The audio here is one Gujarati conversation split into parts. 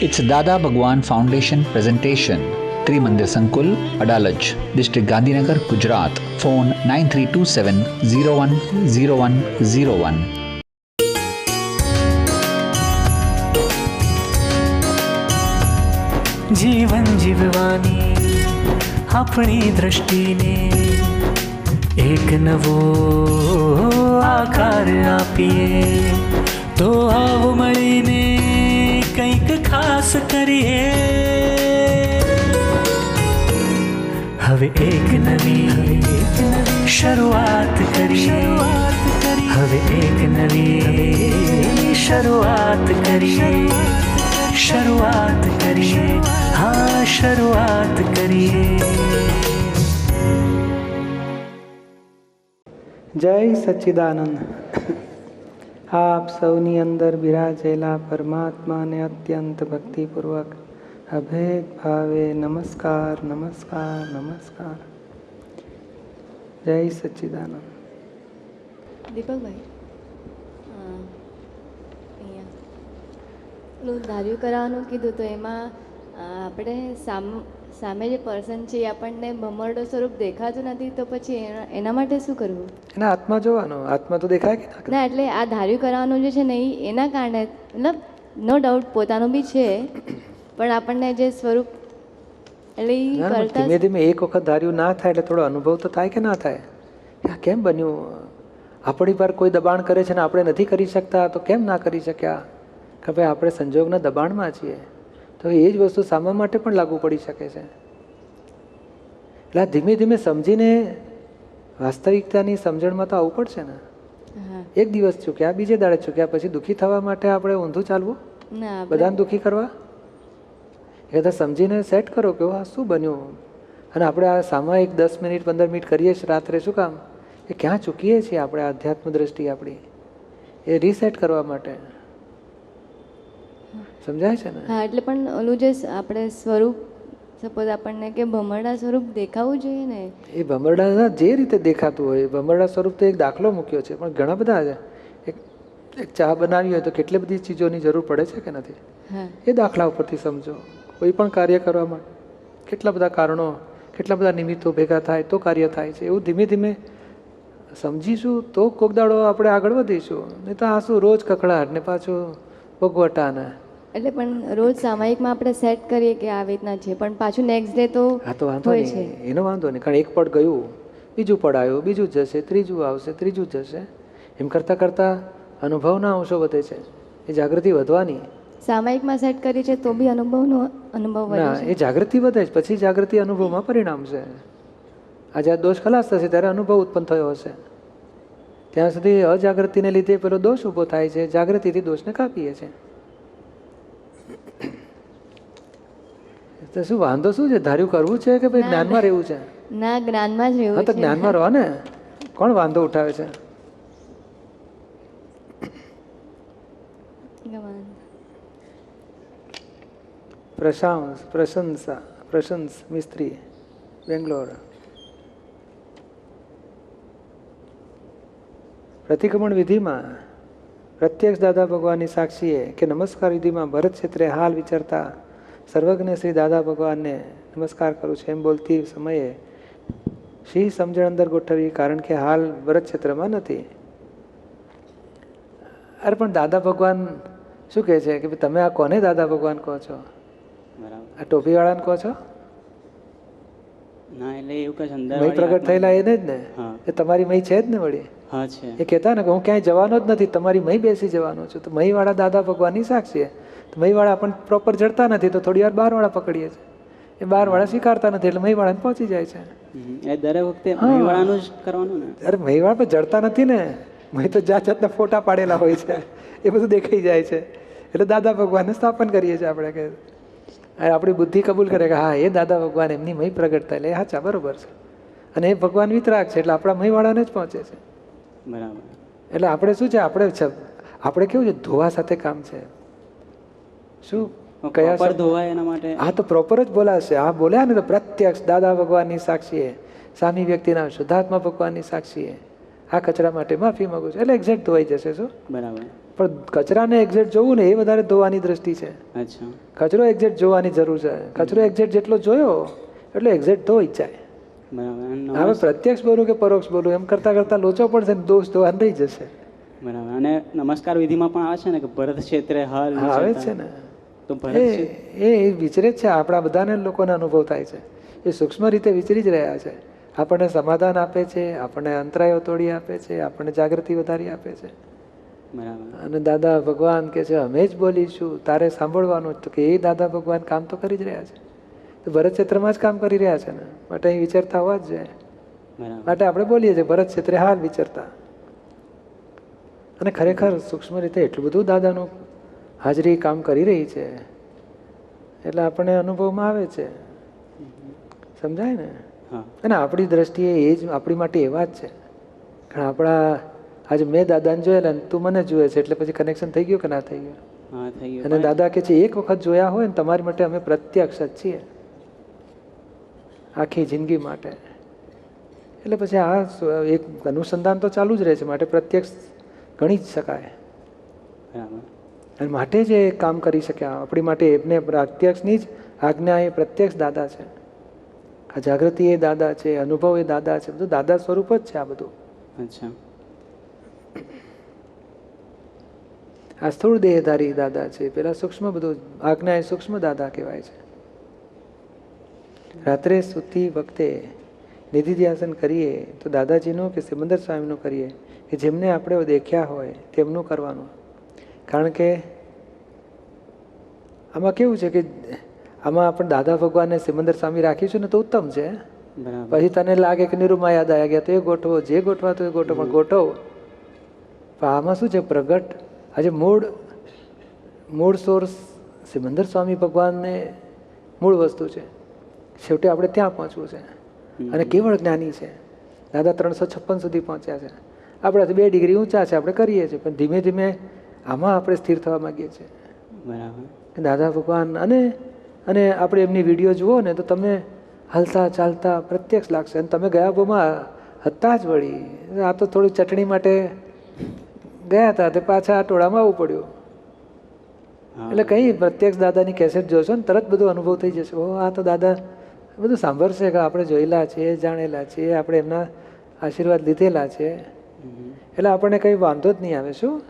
It's Dada Bhagwan Foundation presentation. Trimandir Sankul, Adalaj, District Gandhinagar, Gujarat. Phone 9327 010101. જીવન જીવવાની આપણી દ્રષ્ટિને એક નવો આકાર આપીએ તો આવો મળીને કંઈક ખાસ કરીએ હવે એક નવી શરૂઆત કરીએ હવે એક નવી શરૂઆત કરીએ શરૂઆત કરીએ હા શરૂઆત કરીએ જય સચ્ચિદાનંદ આપ સૌની અંદર બિરાજેલા પરમાત્માને અત્યંત ભક્તિપૂર્વક અભેદ ભાવે નમસ્કાર નમસ્કાર નમસ્કાર. જય સચ્ચિદાનંદ. દીપકભાઈ પેલું ધાર્યું કરવાનું કીધું તો એમાં આપણે સામ સામે જે પર્સન છે એ આપણને ભમરડો સ્વરૂપ દેખાતું નથી તો પછી એના માટે શું કરવું? એના આત્મા જોવાનો. આત્મા તો દેખાય કે ના એટલે આ ધાર્યું કરવાનું જે છે ને એના કારણે મતલબ નો ડાઉટ પોતાનું બી છે પણ આપણને જે સ્વરૂપ એટલે ધીમે ધીમે એક વખત ધાર્યું ના થાય એટલે થોડો અનુભવ તો થાય કે ના થાય? આ કેમ બન્યું? આપણી પર કોઈ દબાણ કરે છે ને આપણે નથી કરી શકતા તો કેમ ના કરી શક્યા? કે ભાઈ આપણે સંજોગના દબાણમાં છીએ. તો એ જ વસ્તુ સામા માટે પણ લાગુ પડી શકે છે. એટલે આ ધીમે ધીમે સમજીને વાસ્તવિકતાની સમજણમાં તો આવવું પડશે ને? એક દિવસ ચૂક્યા બીજે દાડે ચૂક્યા પછી દુઃખી થવા માટે આપણે ઊંધું ચાલવું? બધાને દુઃખી કરવા? એ તો સમજીને સેટ કરો કે આ શું બન્યું? અને આપણે આ સામાયિક દસ મિનિટ પંદર મિનિટ કરીએ છીએ રાત્રે શું કામ? એ ક્યાં ચૂકીએ છીએ આપણે આધ્યાત્મ દ્રષ્ટિ આપણી? એ રીસેટ કરવા માટે. સમજાય છે ને? હા એટલે પણ ઓલું જે આપણે સ્વરૂપ સપોઝ આપણને કે ભમરડા સ્વરૂપ દેખાવું જોઈએ ને? એ ભમરડાના જે રીતે દેખાતું હોય એ ભમરડા સ્વરૂપ તો એક દાખલો મૂક્યો છે પણ ઘણા બધા છે. એક એક ચા બનાવી હોય તો કેટલી બધી ચીજોની જરૂર પડે છે કે નથી? એ દાખલા ઉપરથી સમજો. કોઈ પણ કાર્ય કરવામાં કેટલા બધા કારણો કેટલા બધા નિમિત્તો ભેગા થાય તો કાર્ય થાય છે. એવું ધીમે ધીમે સમજીશું તો કોક દાડો આપણે આગળ વધીશું. નહીં તો આ શું રોજ કકડાટ ને પાછું ભોગવટાને. એટલે પણ રોજ સામાયિકમાં આપણે સેટ કરીએ કે આવી રીતના છે પણ પાછું નેક્સ્ટ ડે તો હા તો વાંધો નહીં. એનો વાંધો નહીં કારણ એક પડ ગયું બીજું પડ આવ્યું બીજું જશે ત્રીજું આવશે ત્રીજું જશે. એમ કરતાં કરતાં અનુભવના અંશો વધે છે. એ જાગૃતિ વધવાની. સામાયિકમાં સેટ કરી છે તો બી અનુભવનો અનુભવ વધે ના એ જાગૃતિ વધે છે. પછી જાગૃતિ અનુભવમાં પરિણામ છે. આજે આ દોષ ખલાસ થશે ત્યારે અનુભવ ઉત્પન્ન થયો હશે. ત્યાં સુધી અજાગૃતિને લીધે પેલો દોષ ઊભો થાય છે જાગૃતિથી દોષને કાપીએ છે. તો શું વાંધો શું છે? ધાર્યું કરવું છે કે ભાઈ જ્ઞાનમાં રહેવું છે? ના જ્ઞાનમાં જ હા રહેવું તો છે. જ્ઞાનમાં રહો ને. કોણ વાંધો ઉઠાવે છે? પ્રશાંસ પ્રશંસા પ્રશંસ મિસ્ત્રી બેંગ્લોર. પ્રતિક્રમણ વિધિમાં પ્રત્યક્ષ દાદા ભગવાનની સાક્ષીએ કે નમસ્કાર વિધિમાં ભરત ક્ષેત્રે હાલ વિચારતા સર્વજ્ઞ શ્રી દાદા ભગવાનને નમસ્કાર કરું છું એમ બોલતી સમયે શી સમજણ અંદર ગોઠવી કારણ કે હાલ ભરત ક્ષેત્રમાં નથી. અરે પણ દાદા ભગવાન શું કહે છે કે તમે આ કોને દાદા ભગવાન કહો છો? આ ટોપીવાળાને કહો છો? ના એટલે એવું કઈ પ્રગટ થયેલા એને જ ને? એ તમારી મય છે જ ને વળી? હા છે. એ કહેતા ને કે હું ક્યાંય જવાનો જ નથી તમારી મય બેસી જવાનો છું. તો મહીવાળા દાદા ભગવાનની સાક્ષી છે. તો મહીવાળા આપણને પ્રોપર જડતા નથી તો થોડી વાર બારવાળા પકડીએ છીએ. એ બારવાળા સ્વીકારતા નથી એટલે મહીવાળાને પહોંચી જાય છે. એ દરેક વખતે મહીવાળાનું જ કરવાનું ને? અરે મહીવાળા પણ જડતા નથી ને. મહી તો જાત જાતના ફોટા પાડેલા હોય છે. એ બધું દેખાઈ જાય છે. એટલે દાદા ભગવાનને સ્થાપન કરીએ છીએ આપણે કે આપણી બુદ્ધિ કબૂલ કરે કે હા એ દાદા ભગવાન એમની મહી પ્રગટતા એટલે એ સાચા બરોબર છે. અને એ ભગવાન વિતરાગ છે એટલે આપણા મહીવાળાને જ પહોંચે છે. બરાબર. એટલે આપણે શું છે? આપણે આપણે કેવું છે? ધોવા સાથે કામ છે. શું? કયા ધોવાય એના માટે? હા તો પ્રોપર જ બોલાશે. હા બોલ્યા ને તો પ્રત્યક્ષ દાદા ભગવાનની સાક્ષીએ સામી વ્યક્તિના શુદ્ધાત્મા ભગવાનની સાક્ષીએ આ કચરા માટે માફી માંગુ છું. એટલે એક્ઝેક્ટ ધોવાઈ જશે શું? બરાબર. પણ કચરાને એક્ઝેક્ટ જોવું ને એ વધારે ધોવાની દ્રષ્ટિ છે. અચ્છા. કચરો એક્ઝેક્ટ જોવાની જરૂર છે. કચરો એક્ઝેક્ટ જેટલો જોયો એટલે એક્ઝેક્ટ ધોઈ જાય. હવે પ્રત્યક્ષ બોલું કે પરોક્ષ બોલું એમ કરતાં કરતાં લોચો પડશે ને દોષ તો રહી જશે. બરાબર. અને નમસ્કાર વિધિમાં પણ આવે છે ને કે ભરત ક્ષેત્રે હાલ આવે છે ને. તો એ એ વિચરે છે. આપણા બધાને લોકોને અનુભવ થાય છે. એ સૂક્ષ્મ રીતે વિચરી જ રહ્યા છે. આપણને સમાધાન આપે છે આપણને અંતરાયો તોડી આપે છે આપણને જાગૃતિ વધારી આપે છે. બરાબર. અને દાદા ભગવાન કે છે અમે જ બોલીશું તારે સાંભળવાનું જ. તો કે એ દાદા ભગવાન કામ તો કરી જ રહ્યા છે. તો ભરત ક્ષેત્રમાં જ કામ કરી રહ્યા છે ને? માટે અહીં વિચારતા હોવા જ જાય માટે આપણે બોલીએ છીએ ભરત ક્ષેત્રે હાલ વિચારતા. અને ખરેખર સૂક્ષ્મ રીતે એટલું બધું દાદાનું હાજરી કામ કરી રહી છે એટલે આપણને અનુભવમાં આવે છે. સમજાય ને? અને આપણી દ્રષ્ટિએ એ જ આપણી માટે એવા જ છે. કારણ આપણા આજે મેં દાદાને જોયેલા ને તું મને જુએ છે એટલે પછી કનેક્શન થઈ ગયું કે ના થઈ ગયું? હા થઈ ગયું. અને દાદા કે છે એક વખત જોયા હોય ને તમારી માટે અમે પ્રત્યક્ષ જ છીએ. આખી જિંદગી માટે. એટલે પછી આ એક અનુસંધાન તો ચાલુ જ રહે છે માટે પ્રત્યક્ષ ગણી જ શકાય. અને માટે જ એ કામ કરી શક્યા આપણી માટે એમને પ્રત્યક્ષની જ આજ્ઞા એ પ્રત્યક્ષ દાદા છે. આ જાગૃતિ એ દાદા છે અનુભવ એ દાદા છે બધું દાદા સ્વરૂપ જ છે આ બધું. અચ્છા. આ સ્થૂળ દેહધારી દાદા છે પેલા સૂક્ષ્મ બધું આજ્ઞા એ સૂક્ષ્મ દાદા કહેવાય છે. રાત્રે સૂતી વખતે નિધિધ્યાસન કરીએ તો દાદાજીનું કે સિમંદર સ્વામીનું કરીએ કે જેમને આપણે દેખ્યા હોય તેમનું કરવાનું. કારણ કે આમાં કેવું છે કે આમાં આપણે દાદા ભગવાનને સિમંદર સ્વામી રાખીશું ને તો ઉત્તમ છે. પછી તને લાગે કે નિરૂમા યાદ આવ્યા ગયા તો એ ગોઠવો જે ગોઠવાતો એ ગોઠવો પણ ગોઠવો. પણ આમાં શું છે પ્રગટ? આજે મૂળ મૂળ સોર્સ સિમંદર સ્વામી ભગવાનને મૂળ વસ્તુ છે. છેવટે આપણે ત્યાં પહોંચવું છે. અને કેવળ જ્ઞાની છે. દાદા ત્રણસો છપ્પન સુધી પહોંચ્યા છે. આપણે બે ડિગ્રી ઊંચા છે આપણે કરીએ છીએ પણ ધીમે ધીમે આમાં આપણે સ્થિર થવા માગીએ છીએ. બરાબર. દાદા ભગવાન અને અને આપણે એમની વીડિયો જુઓ ને તો તમે હલતા ચાલતા પ્રત્યક્ષ લાગશે. અને તમે ગયા બોમાં હતા જ વળી. આ તો થોડી ચટણી માટે ગયા હતા તે પાછા આ ટોળામાં આવવું પડ્યું. એટલે કંઈ પ્રત્યક્ષ દાદાની કેસેટ જોશો ને તરત બધો અનુભવ થઈ જશે. ઓ આ તો દાદા બધું સાંભળશે કે આપણે જોયેલા છીએ જાણેલા છીએ આપણે એમના આશીર્વાદ લીધેલા છે. એટલે આપણને કંઈ વાંધો જ નહીં આવે શું?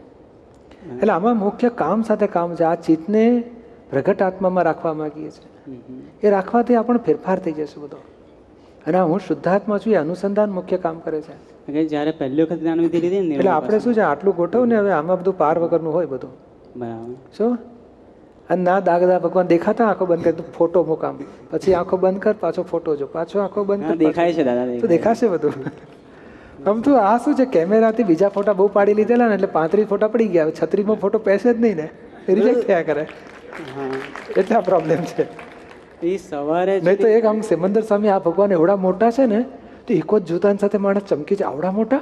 એટલે આમાં મુખ્ય કામ સાથે કામ છે. આ ચિત્તને પ્રગટ આત્મામાં રાખવા માંગીએ છીએ. એ રાખવાથી આપણને ફેરફાર થઈ જશે બધો. અને હું શુદ્ધાત્મા છું એ અનુસંધાન મુખ્ય કામ કરે છે. જ્યારે પહેલી વખત જ્ઞાન વિધિ લીધી એટલે આપણે શું છે આટલું ગોઠવ ને હવે આમાં બધું પાર વગરનું હોય બધું. બરાબર. શું? અને ના દાગદા ભગવાન દેખાતા આંખો બંધ કરી ફોટો મુકામ. પછી આંખો બંધ કર પાછો ફોટો જો. પાછો આંખો બંધ કર દેખાય છે દાદા તો દેખાશે બધું. આમ તો આ શું છે કેમેરાથી બીજા ફોટા બહુ પાડી લીધેલા ને એટલે પાંત્રીસ ફોટા પડી ગયા. છત્રીસમાં ફોટો પેસે જ નહીં ને. રિજેક્ટ થયા કરે. હા. એટલે આ પ્રોબ્લેમ છે. એ સવારે નહીં તો એક આમ સિમંદર સ્વામી આ ભગવાન એવડા મોટા છે ને તો એકો જ જૂતાની સાથે માણસ ચમકી જાય. આવડા મોટા?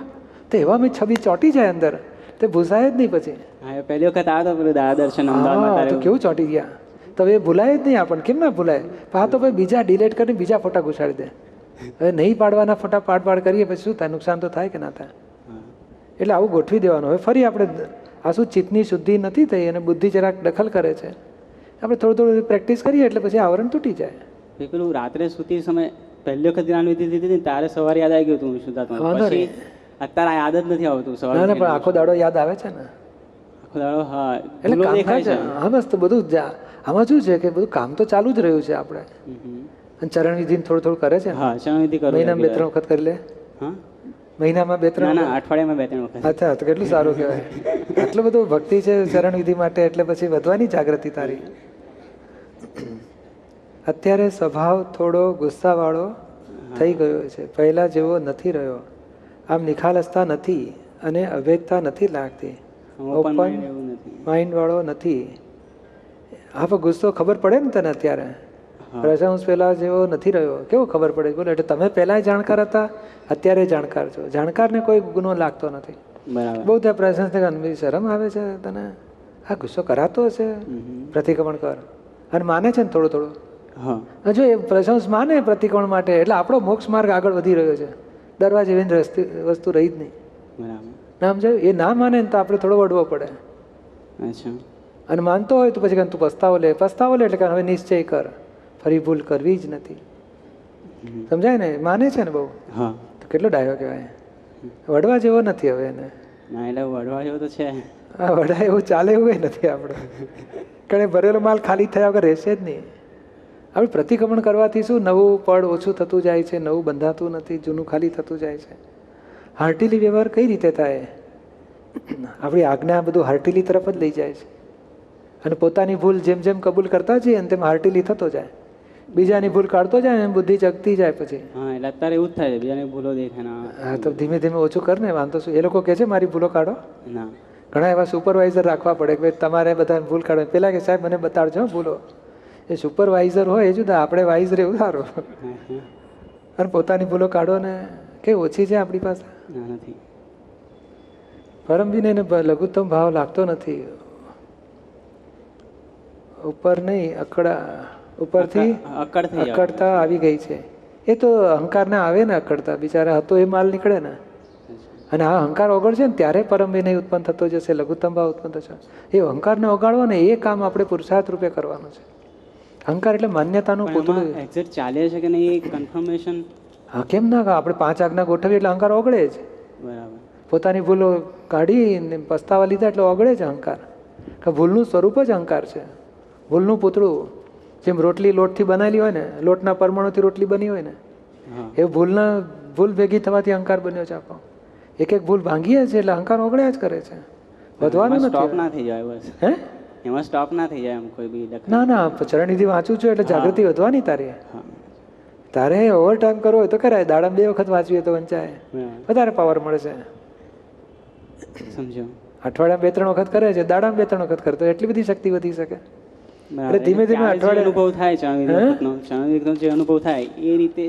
તો એવા મેં છબી ચોંટી જાય અંદર. તે ભૂસાય જ નહીં પછી. હા પહેલી વખત આવ્યો તો પેલું દાદા દર્શન અમદાવાદમાં તો કેવું ચોટી ગયા? તો એ ભૂલાય જ નહીં આપણને. કેમ ના ભૂલાય? આ તો ભાઈ બીજા ડિલેટ કરીને બીજા ફોટા ઘુસાડી દે. હવે નહીં પાડવાના ફોટા પાડ પાડ કરીએ પછી શું થાય? નુકસાન તો થાય કે ના થાય? એટલે આવું ગોઠવી દેવાનું. હવે ફરી આપણે આ શું ચિત્તની શુદ્ધિ નથી થઈ અને બુદ્ધિ જરાક દખલ કરે છે? આપણે થોડું થોડું પ્રેક્ટિસ કરીએ એટલે પછી આવરણ તૂટી જાય. પેલું રાત્રે સૂતી સમય પહેલી વખત જ્ઞાન વિધિ લીધી ત્યારે સવારે યાદ આવી ગયું હતું શુદ્ધાત્મા પછી અત્યારે આ યાદ જ નથી આવતું સવાર ના પણ આખો દાડો યાદ આવે છે ને? આખો દાડો હા એટલે કામ થાય છે. હા બસ તો બધું જા- આમાં શું છે કે બધું કામ તો ચાલુ જ રહ્યું છે આપણે. અને ચરણ વિધિ થોડું થોડું કરે છે હા ચરણવિધિ વિધિ કરું મહિનામાં બે ત્રણ વખત કરી લે. હા? મહિનામાં બે ત્રણ ના અઠવાડિયામાં બે ત્રણ વખત. અચ્છા તો કેટલું સારું કહેવાય. આટલું બધું ભક્તિ છે ચરણ વિધિ માટે એટલે પછી વધવાની જાગૃતિ તારી. અત્યારે સ્વભાવ થોડો ગુસ્સાવાળો થઈ ગયો છે. પહેલા જેવો નથી રહ્યો. આમ નિખાલસતા નથી અને અભેદતા નથી લાગતી. ઓપન Open માઇન્ડ નથી. વાળો નથી. હા પણ ગુસ્સો ખબર પડે ને તને અત્યારે. પ્રશંસ પહેલા જેવો નથી રહ્યો. કેવો ખબર પડે? બોલો એટલે તમે પહેલા જાણકાર હતા અત્યારે જાણકાર છો. જાણકારને કોઈ ગુનો લાગતો નથી. બહુ ત્યાં પ્રશંસ ગણવી શરમ આવે છે તને? આ ગુસ્સો કરાતો હશે? પ્રતિક્રમણ કર. અને માને છે ને થોડું થોડું? જો એ પ્રશંસ માને પ્રતિક્રમણ માટે એટલે આપણો મોક્ષ માર્ગ આગળ વધી રહ્યો છે. ડરવા જેવી વસ્તુ રહી જ નહીં. બરાબર. નામ જોયું એ ના માને ને તો આપણે થોડો વડવો પડે. અચ્છા. અને માનતો હોય તો પછી કહે તું પસ્તાવો લે. પસ્તાવો લે એટલે કે હવે નિશ્ચય કર. ફરી ભૂલ કરવી જ નથી. સમજાય ને? માને છે ને બહુ? હા. તો કેટલો ડાયો કહેવાય. વડવા જેવો નથી હવે એને. એટલે વડવા જેવો તો છે. આ વડા એવું ચાલે એવું નથી આપણે. કારણ ભરેલો માલ ખાલી થયા વગર રહેશે જ નહીં. આપણે પ્રતિક્રમણ કરવાથી શું? નવું પડ ઓછું થતું જાય છે નવું બંધાતું નથી જૂનું ખાલી થતું જાય છે. હાર્ટીલી વ્યવહાર કઈ રીતે થાય? આપણી આજ્ઞા બધું હાર્ટીલી તરફ જ લઈ જાય છે. અને પોતાની ભૂલ જેમ જેમ કબૂલ કરતા જઈએ અને તેમ હાર્ટીલી થતો જાય. બીજાની ભૂલ કાઢતો જાય ને બુદ્ધિ જગતી જાય પછી. હા એટલે અત્યારે એવું જ થાય છે બીજાને ભૂલો દેખાય હા તો ધીમે ધીમે ઓછું કર ને વાંધો શું? એ લોકો કહે છે મારી ભૂલો કાઢો. ના. ઘણા એવા સુપરવાઇઝર રાખવા પડે કે તમારે બધા ભૂલ કાઢો પેલા કે સાહેબ મને બતાડજો ભૂલો. એ સુપરવાઇઝર હોય એ જુદા આપણે વાઇઝ રહેવું સારું. અને પોતાની ભૂલો કાઢો ને કે ઓછી છે આપણી પાસે? નથી. પરમબીને એને લઘુત્તમ ભાવ લાગતો નથી. ઉપર નહીં અકડા ઉપરથી અકડતા આવી ગઈ છે. એ તો અહંકારને આવે ને અકડતા. બિચારા હતો એ માલ નીકળે ને. અને આ અહંકાર ઓગળશે ને ત્યારે પરમ વિનય ઉત્પન્ન થતો જશે લઘુત્તમ ભાવ ઉત્પન્ન થશે. એ અહંકારને ઓગાળવો ને એ કામ આપણે પુરુષાર્થ રૂપે કરવાનું છે. અહંકાર એટલે માન્યતાનું પણ પોતું એક્ઝેક્ટ ચાલે છે કે નહીં એ કન્ફર્મેશન હા કેમ ના આપણે પાંચ આજ્ઞા ગોઠવીએ એટલે અહંકાર ઓગળે જ. બરાબર. પોતાની ભૂલો કાઢીને પસ્તાવા લીધા એટલે ઓગળે જ અહંકાર. કે ભૂલનું સ્વરૂપ જ અહંકાર છે. ભૂલનું પૂતળું. જેમ રોટલી લોટથી બનાવેલી હોય ને લોટના પરમાણુથી રોટલી બની હોય ને એ ભૂલના ભૂલ ભેગી થવાથી અહંકાર બન્યો છે આપણો એક એક ભૂલ ભાંગીએ છે એટલે અહંકાર ઓગળ્યા જ કરે છે. વધવાનું નથી. જાય હે? એમાં સ્ટોપ ના થઈ જાય એમ કોઈ બી લખાણ. ના ના ચરણનિધિ વાંચું છું એટલે જાગૃતિ વધવાની તારે. તારે ઓવર ટાઈમ કરવો હોય તો કરાય. દાડામાં બે વખત વાંચવી તો વંચાય. વધારે પાવર મળે છે. સમજો. અઠવાડિયામાં બે ત્રણ વખત કરે છે. દાડામાં બે ત્રણ વખત કરતો એટલી બધી શક્તિ વધી શકે. એટલે ધીમે ધીમે અઠવાડિયા અનુભવ થાય વખતનો. જે અનુભવ થાય એ રીતે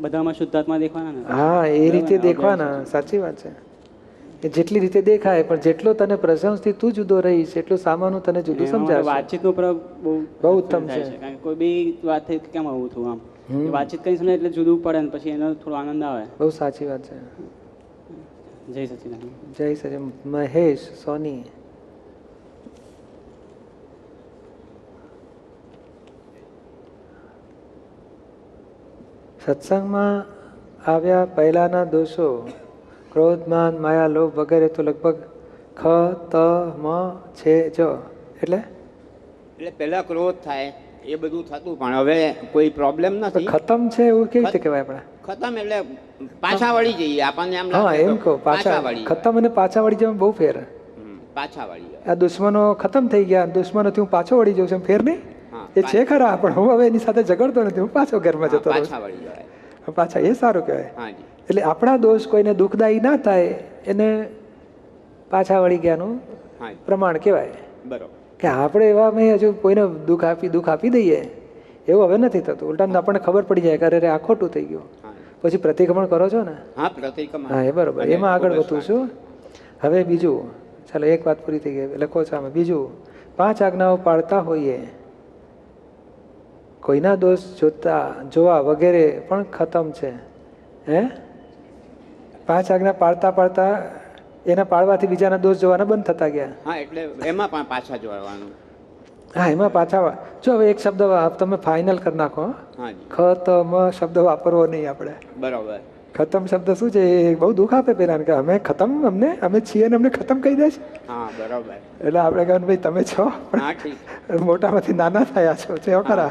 બધામાં શુદ્ધાત્મા દેખવાના હા એ રીતે દેખવાના. સાચી વાત છે. એ જેટલી રીતે દેખાય પણ જેટલો તને પ્રશંસથી તું જુદો રહીશ એટલું સામાનું તને જુદું સમજાય વાતચીતનો બહુ બહુ ઉત્તમ છે. કારણ કે કોઈ બી વાત કેમ આવું થયું આમ? વાતચીત કરી સમજે એટલે જુદું પડે ને પછી એનો થોડો આનંદ આવે. બહુ સાચી વાત છે. જય સચિદાનંદ. જય સચિન મહેશ સોની. સત્સંગમાં આવ્યા પહેલાના દોષો ક્રોધ માન માયા લોભ વગેરે તો લગભગ ખ ત મ છે જ. એટલે? એટલે પહેલા ક્રોધ થાય એ બધું થતું પણ હવે કોઈ પ્રોબ્લેમ નથી. ખતમ છે એવું કેવી રીતે કહેવાય આપણે? ખતમ એટલે પાછા વળી જઈએ આપણને એમ હા એમ કહો પાછા વળી ખતમ અને પાછા વળી જવામાં બહુ ફેર. પાછા વળી આ દુશ્મનો ખતમ થઈ ગયા દુશ્મનોથી હું પાછો વળી જાઉં છું ફેર નહીં? એ છે ખરા પણ હું હવે એની સાથે ઝઘડતો નથી હું પાછો ઘરમાં જતો પાછા વળી જાય પાછા એ સારું કહેવાય. એટલે આપણા દોષ કોઈને દુઃખદાયી ના થાય એને પાછા વળી ગયાનું પ્રમાણ કહેવાય. બરોબર. કે આપણે એવા મેં હજુ કોઈને દુઃખ આપી દુઃખ આપી દઈએ એવું હવે નથી થતું. ઉલટા આપણને ખબર પડી જાય કે અરે આ ખોટું થઈ ગયું. પછી પ્રતિક્રમણ કરો છો ને? હા પ્રતિક્રમણ. હા એ બરોબર. એમાં આગળ વધું છું. હવે બીજું ચાલો એક વાત પૂરી થઈ ગઈ. લખો છો આમાં. બીજું પાંચ આજ્ઞાઓ પાળતા હોઈએ કોઈના દોષ જોતા જોવા વગેરે પણ ખતમ છે. હે? પાંચ આજ્ઞા પાળતા પાળતા એના પાળવાથી બીજાના દોષ જોવાના બંધ થતા ગયા. હા એટલે એમાં પણ પાછા જોડવાનું. હા એમાં પાછા વા- જો હવે એક શબ્દ વા- તમે ફાઇનલ કરી નાખો ખતમ શબ્દ વાપરવો નહીં આપણે. બરાબર. ખતમ શબ્દ શું છે? એ બહુ દુઃખ આપે પેલા કે અમે ખતમ અમને અમે છીએ ને અમને ખતમ કહી દે છે. હા બરોબર. એટલે આપણે કહેવાનું ભાઈ તમે છો પણ મોટામાંથી નાના થયા છો છે ખરા.